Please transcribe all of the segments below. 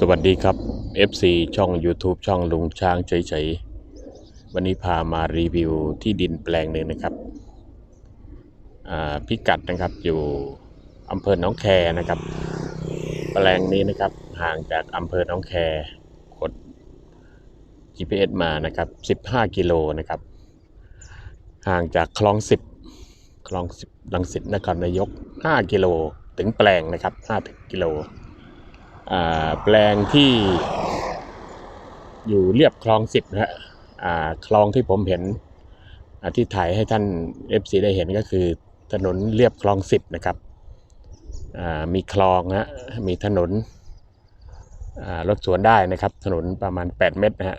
สวัสดีครับ FC ช่อง YouTube ช่องลุงช้างเฉยๆ วันนี้พามารีวิวที่ดินแปลงหนึ่งนะครับ พิกัดนะครับอยู่อำเภอหนองแคนะครับ แปลงนี้นะครับห่างจากอำเภอหนองแคกด GPS มานะครับ 15 กิโลนะครับ ห่างจากคลอง 10 คลอง 10ลังสิตนครนายก 5 กิโลถึงแปลงนะครับ5กิโล แปลงที่อยู่เรียบคลองสิบนะฮะคลองที่ผมเห็นที่ถ่ายให้ท่าน FC ได้เห็นก็คือถนนเรียบคลองสิบนะครับมีคลองนะฮะมีถนนรถสวนได้นะครับ ถนนประมาณ 8 เมตรนะฮะ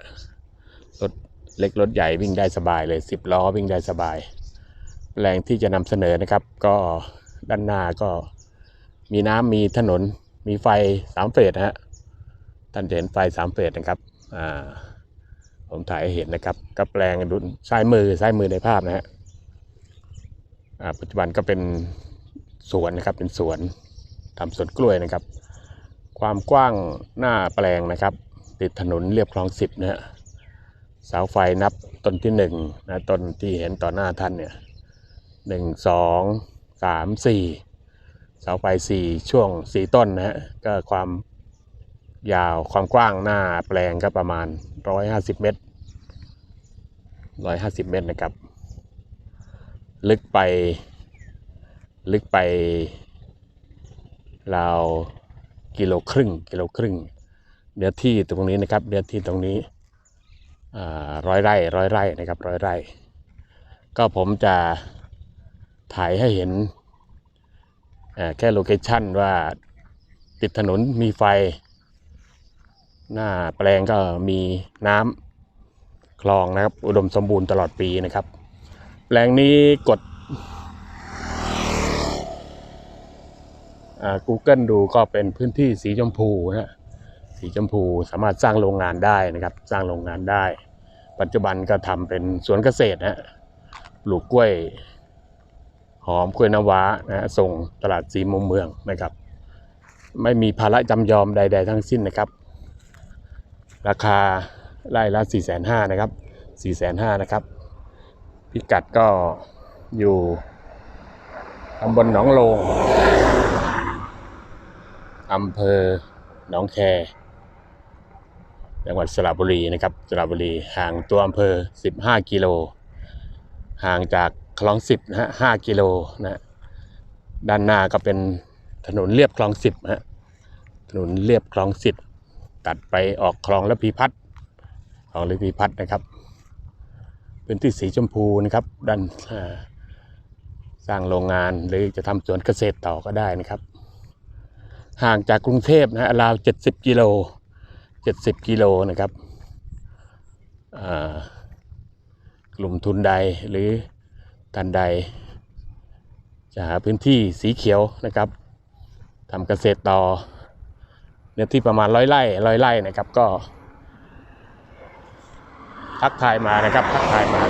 รถเล็กรถใหญ่วิ่งได้สบายเลย 10 ล้อวิ่งได้สบายแปลงที่จะนำเสนอนะครับ ก็ด้านหน้าก็มีน้ำมีถนน มีไฟสามเฟสนะฮะท่านจะเห็นไฟสามเฟสนะครับอ่าผมถ่ายให้เห็นนะครับก็แปลงดูซ้ายมือซ้ายมือในภาพนะฮะอ่าปัจจุบันก็เป็นสวนนะครับเป็นสวนทำสวนกล้วยนะครับ ความกว้างหน้าแปลงนะครับ ติดถนนเรียบคลองสิบนะฮะเสาไฟนับต้นที่หนึ่งนะต้นที่เห็นต่อหน้าท่านเนี่ยหนึ่งสองสามสี่ เสาไฟสี่ช่วงสี่ต้นนะฮะก็ความยาวความกว้างหน้าแปลงก็ประมาณ150เมตร150เมตรนะครับ ลึกไปลึกไปราวกิโลครึ่งกิโลครึ่งเนื้อที่ตรงนี้นะครับเนื้อที่ตรงนี้ร้อยไร่ร้อยไร่นะครับร้อยไร่ ก็ผมจะถ่ายให้เห็น แค่โลเคชันว่าติดถนนมีไฟ หน้าแปลงก็มีน้ำคลองนะครับ อุดมสมบูรณ์ตลอดปีนะครับ แปลงนี้กด Google ดูก็เป็นพื้นที่สีชมพูนะฮะสีชมพูสามารถสร้างโรงงานได้นะครับ สร้างโรงงานได้ ปัจจุบันก็ทำเป็นสวนเกษตรนะฮะปลูกกล้วย หอมกล้วยน้ำว้านะฮะส่งตลาดสีมุมเมืองนะครับ ไม่มีภาระจำยอมใด ๆ ทั้งสิ้นนะครับ ราคาไร่ละ 4 5 0 0 0นะครับ 4 5 0 0 0นะครับ พิกัดก็อยู่ตำบลหนองโลงอำเภอหนองแคจังหวัดสระบุรีนะครับสระบุรีห่างตัวอำเภอ 15 กิโล ห่างจาก คลองสิบนะฮะห้ากิโลนะฮะด้านหน้าก็เป็นถนนเรียบคลองสิบฮะถนนเรียบคลองสิบตัดไปออกคลองระพีพัฒน์คลองระพีพัฒน์นะครับพื้นที่สีชมพูนะครับด้านสร้างโรงงานหรือจะทำสวนเกษตรต่อก็ได้นะครับ ห่างจากกรุงเทพนะฮะราวเจ็ดสิบกิโลเจ็ดสิบกิโลนะครับกลุ่มทุนใดหรือ ท่านใด จะหาพื้นที่สีเขียวนะครับทำเกษตรต่อเนื้อที่ประมาณร้อยไร่ร้อยไร่นะครับก็ ทักทายมานะครับ ทักทายมา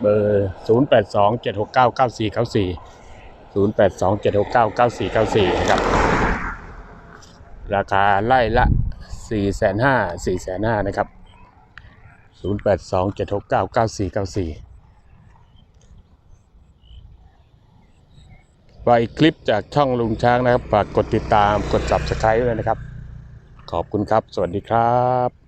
เบอร์ 0 8 2 7 6 9 9 4 9 4 0 8 2 7 6 9 9 4 9 4 นะครับ ราคาไร่ละ 4 5 0 0 0 4 5 0 0 นะครับ 0 8 2 7 6 9 9 4 9 4 ไว้คลิปจากช่องลุงช้างนะครับฝากกดติดตามกด subscribe ด้วยนะครับ ขอบคุณครับ สวัสดีครับ